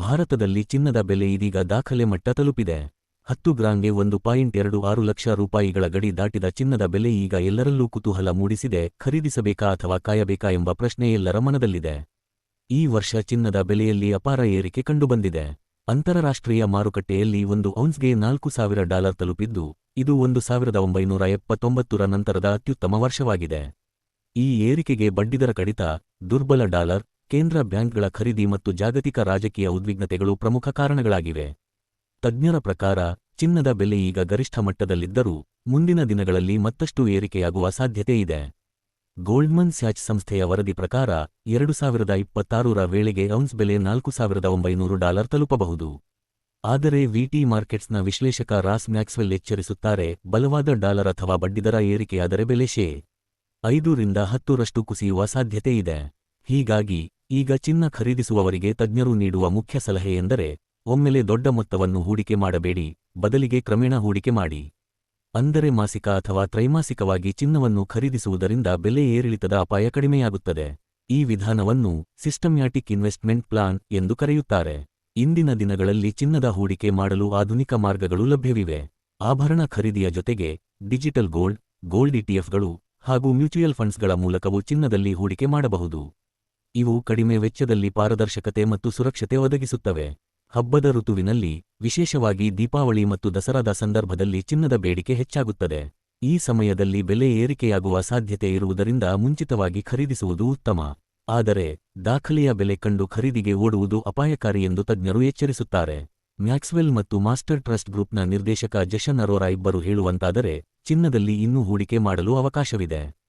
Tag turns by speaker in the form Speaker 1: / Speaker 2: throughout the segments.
Speaker 1: ಭಾರತದಲ್ಲಿ ಚಿನ್ನದ ಬೆಲೆ ಇದೀಗ ದಾಖಲೆ ಮಟ್ಟ ತಲುಪಿದೆ. ಹತ್ತು ಗ್ರಾಂಗೆ ಒಂದು ಪಾಯಿಂಟ್ ಎರಡು ಆರು ಲಕ್ಷ ರೂಪಾಯಿಗಳ ಗಡಿ ದಾಟಿದ ಚಿನ್ನದ ಬೆಲೆ ಈಗ ಎಲ್ಲರಲ್ಲೂ ಕುತೂಹಲ ಮೂಡಿಸಿದೆ. ಖರೀದಿಸಬೇಕಾ ಅಥವಾ ಕಾಯಬೇಕಾ ಎಂಬ ಪ್ರಶ್ನೆ ಎಲ್ಲರ ಮನದಲ್ಲಿದೆ. ಈ ವರ್ಷ ಚಿನ್ನದ ಬೆಲೆಯಲ್ಲಿ ಅಪಾರ ಏರಿಕೆ ಕಂಡುಬಂದಿದೆ. ಅಂತಾರಾಷ್ಟ್ರೀಯ ಮಾರುಕಟ್ಟೆಯಲ್ಲಿ ಒಂದು ಔನ್ಸ್ಗೆ ನಾಲ್ಕು ಸಾವಿರ ಡಾಲರ್ ತಲುಪಿದ್ದು, ಇದು ಒಂದು ಸಾವಿರದ ಒಂಬೈನೂರ ಎಪ್ಪತ್ತೊಂಬತ್ತರ ನಂತರದ ಅತ್ಯುತ್ತಮ ವರ್ಷವಾಗಿದೆ. ಈ ಏರಿಕೆಗೆ ಬಡ್ಡಿದರ ಕಡಿತ ದುರ್ಬಲ ಡಾಲರ್ ಕೇಂದ್ರ ಬ್ಯಾಂಕ್ಗಳ ಖರೀದಿ ಮತ್ತು ಜಾಗತಿಕ ರಾಜಕೀಯ ಉದ್ವಿಗ್ನತೆಗಳು ಪ್ರಮುಖ ಕಾರಣಗಳಾಗಿವೆ. ತಜ್ಞರ ಪ್ರಕಾರ, ಚಿನ್ನದ ಬೆಲೆ ಈಗ ಗರಿಷ್ಠ ಮಟ್ಟದಲ್ಲಿದ್ದರೂ ಮುಂದಿನ ದಿನಗಳಲ್ಲಿ ಮತ್ತಷ್ಟು ಏರಿಕೆಯಾಗುವ ಸಾಧ್ಯತೆ ಇದೆ. ಗೋಲ್ಡ್ಮನ್ ಸ್ಯಾಚ್ ಸಂಸ್ಥೆಯ ವರದಿ ಪ್ರಕಾರ, ಎರಡು ಸಾವಿರದ ಇಪ್ಪತ್ತಾರರ ವೇಳೆಗೆ ಔನ್ಸ್ ಬೆಲೆ ನಾಲ್ಕು ಸಾವಿರದ ಒಂಬೈನೂರು ಡಾಲರ್ ತಲುಪಬಹುದು. ಆದರೆ ವಿಟಿ ಮಾರ್ಕೆಟ್ಸ್ನ ವಿಶ್ಲೇಷಕ ರಾಸ್ ಮ್ಯಾಕ್ಸ್ವೆಲ್ ಎಚ್ಚರಿಸುತ್ತಾರೆ, ಬಲವಾದ ಡಾಲರ್ ಅಥವಾ ಬಡ್ಡಿದರ ಏರಿಕೆಯಾದರೆ ಬೆಲೆ ಶೇ ಐದರಿಂದ ಹತ್ತರಷ್ಟು ಕುಸಿಯುವ ಸಾಧ್ಯತೆ ಇದೆ. ಹೀಗಾಗಿ ಈಗ ಚಿನ್ನ ಖರೀದಿಸುವವರಿಗೆ ತಜ್ಞರು ನೀಡುವ ಮುಖ್ಯ ಸಲಹೆ ಎಂದರೆ, ಒಮ್ಮೆಲೆ ದೊಡ್ಡ ಮೊತ್ತವನ್ನು ಹೂಡಿಕೆ ಮಾಡಬೇಡಿ, ಬದಲಿಗೆ ಕ್ರಮೇಣ ಹೂಡಿಕೆ ಮಾಡಿ. ಅಂದರೆ ಮಾಸಿಕ ಅಥವಾ ತ್ರೈಮಾಸಿಕವಾಗಿ ಚಿನ್ನವನ್ನು ಖರೀದಿಸುವುದರಿಂದ ಬೆಲೆ ಏರಿಳಿತದ ಅಪಾಯ ಕಡಿಮೆಯಾಗುತ್ತದೆ. ಈ ವಿಧಾನವನ್ನು ಸಿಸ್ಟಮ್ಯಾಟಿಕ್ ಇನ್ವೆಸ್ಟ್ಮೆಂಟ್ ಪ್ಲಾನ್ ಎಂದು ಕರೆಯುತ್ತಾರೆ. ಇಂದಿನ ದಿನಗಳಲ್ಲಿ ಚಿನ್ನದ ಹೂಡಿಕೆ ಮಾಡಲು ಆಧುನಿಕ ಮಾರ್ಗಗಳು ಲಭ್ಯವಿವೆ. ಆಭರಣ ಖರೀದಿಯ ಜೊತೆಗೆ, ಡಿಜಿಟಲ್ ಗೋಲ್ಡ್ ಗೋಲ್ಡ್ ಇಟಿಎಫ್ಗಳು ಹಾಗೂ ಮ್ಯೂಚುಯಲ್ ಫಂಡ್ಸ್ಗಳ ಮೂಲಕವೂ ಚಿನ್ನದಲ್ಲಿ ಹೂಡಿಕೆ ಮಾಡಬಹುದು. ಇವು ಕಡಿಮೆ ವೆಚ್ಚದಲ್ಲಿ ಪಾರದರ್ಶಕತೆ ಮತ್ತು ಸುರಕ್ಷತೆ ಒದಗಿಸುತ್ತವೆ. ಹಬ್ಬದ ಋತುವಿನಲ್ಲಿ, ವಿಶೇಷವಾಗಿ ದೀಪಾವಳಿ ಮತ್ತು ದಸರಾದ ಸಂದರ್ಭದಲ್ಲಿ ಚಿನ್ನದ ಬೇಡಿಕೆ ಹೆಚ್ಚಾಗುತ್ತದೆ. ಈ ಸಮಯದಲ್ಲಿ ಬೆಲೆ ಏರಿಕೆಯಾಗುವ ಸಾಧ್ಯತೆ ಇರುವುದರಿಂದ ಮುಂಚಿತವಾಗಿ ಖರೀದಿಸುವುದು ಉತ್ತಮ. ಆದರೆ, ದಾಖಲೆಯ ಬೆಲೆ ಕಂಡು ಖರೀದಿಗೆ ಓಡುವುದು ಅಪಾಯಕಾರಿ ಎಂದು ತಜ್ಞರು ಎಚ್ಚರಿಸುತ್ತಾರೆ. ಮ್ಯಾಕ್ಸ್ವೆಲ್ ಮತ್ತು ಮಾಸ್ಟರ್ ಟ್ರಸ್ಟ್ ಗ್ರೂಪ್ನ ನಿರ್ದೇಶಕ ಜಶನ್ ಅರೋರಾ ಇಬ್ಬರು ಹೇಳುವಂತಾದರೆ, ಚಿನ್ನದಲ್ಲಿ ಇನ್ನೂ ಹೂಡಿಕೆ ಮಾಡಲು ಅವಕಾಶವಿದೆ.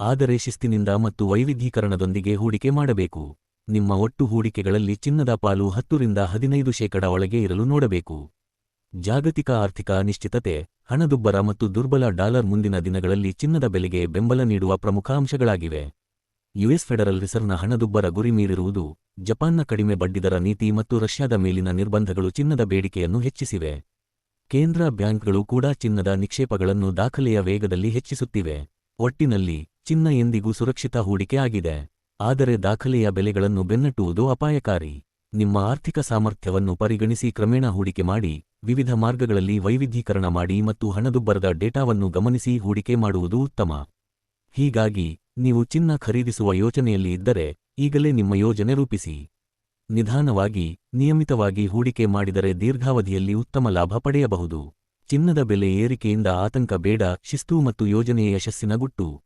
Speaker 1: ಆದರೆ ಶಿಸ್ತಿನಿಂದ ಮತ್ತು ವೈವಿಧ್ಯೀಕರಣದೊಂದಿಗೆ ಹೂಡಿಕೆ ಮಾಡಬೇಕು. ನಿಮ್ಮ ಒಟ್ಟು ಹೂಡಿಕೆಗಳಲ್ಲಿ ಚಿನ್ನದ ಪಾಲು ಹತ್ತರಿಂದ ಹದಿನೈದು ಶೇಕಡ ಒಳಗೆ ಇರಲು ನೋಡಬೇಕು. ಜಾಗತಿಕ ಆರ್ಥಿಕ ಅನಿಶ್ಚಿತತೆ ಹಣದುಬ್ಬರ ಮತ್ತು ದುರ್ಬಲ ಡಾಲರ್ ಮುಂದಿನ ದಿನಗಳಲ್ಲಿ ಚಿನ್ನದ ಬೆಲೆಗೆ ಬೆಂಬಲ ನೀಡುವ ಪ್ರಮುಖ ಅಂಶಗಳಾಗಿವೆ. ಯುಎಸ್ ಫೆಡರಲ್ ರಿಸರ್ವ್ನ ಹಣದುಬ್ಬರ ಗುರಿ ಮೀರಿರುವುದು, ಜಪಾನ್ನ ಕಡಿಮೆ ಬಡ್ಡಿದರ ನೀತಿ ಮತ್ತು ರಷ್ಯಾದ ಮೇಲಿನ ನಿರ್ಬಂಧಗಳು ಚಿನ್ನದ ಬೇಡಿಕೆಯನ್ನು ಹೆಚ್ಚಿಸಿವೆ. ಕೇಂದ್ರ ಬ್ಯಾಂಕ್ಗಳು ಕೂಡ ಚಿನ್ನದ ನಿಕ್ಷೇಪಗಳನ್ನು ದಾಖಲೆಯ ವೇಗದಲ್ಲಿ ಹೆಚ್ಚಿಸುತ್ತಿವೆ. ಒಟ್ಟಿನಲ್ಲಿ ಚಿನ್ನ ಎಂದಿಗೂ ಸುರಕ್ಷಿತ ಹೂಡಿಕೆ ಆಗಿದೆ. ಆದರೆ ದಾಖಲೆಯ ಬೆಲೆಗಳನ್ನು ಬೆನ್ನಟ್ಟುವುದು ಅಪಾಯಕಾರಿ. ನಿಮ್ಮ ಆರ್ಥಿಕ ಸಾಮರ್ಥ್ಯವನ್ನು ಪರಿಗಣಿಸಿ ಕ್ರಮೇಣ ಹೂಡಿಕೆ ಮಾಡಿ, ವಿವಿಧ ಮಾರ್ಗಗಳಲ್ಲಿ ವೈವಿಧ್ಯೀಕರಣ ಮಾಡಿ ಮತ್ತು ಹಣದುಬ್ಬರದ ಡೇಟಾವನ್ನು ಗಮನಿಸಿ ಹೂಡಿಕೆ ಮಾಡುವುದು ಉತ್ತಮ. ಹೀಗಾಗಿ, ನೀವು ಚಿನ್ನ ಖರೀದಿಸುವ ಯೋಚನೆಯಲ್ಲಿ ಇದ್ದರೆ, ಈಗಲೇ ನಿಮ್ಮ ಯೋಜನೆ ರೂಪಿಸಿ. ನಿಧಾನವಾಗಿ, ನಿಯಮಿತವಾಗಿ ಹೂಡಿಕೆ ಮಾಡಿದರೆ ದೀರ್ಘಾವಧಿಯಲ್ಲಿ ಉತ್ತಮ ಲಾಭ ಪಡೆಯಬಹುದು. ಚಿನ್ನದ ಬೆಲೆ ಏರಿಕೆಯಿಂದ ಆತಂಕ ಬೇಡ, ಶಿಸ್ತು ಮತ್ತು ಯೋಜನೆಯ ಯಶಸ್ಸಿನ ಗುಟ್ಟು.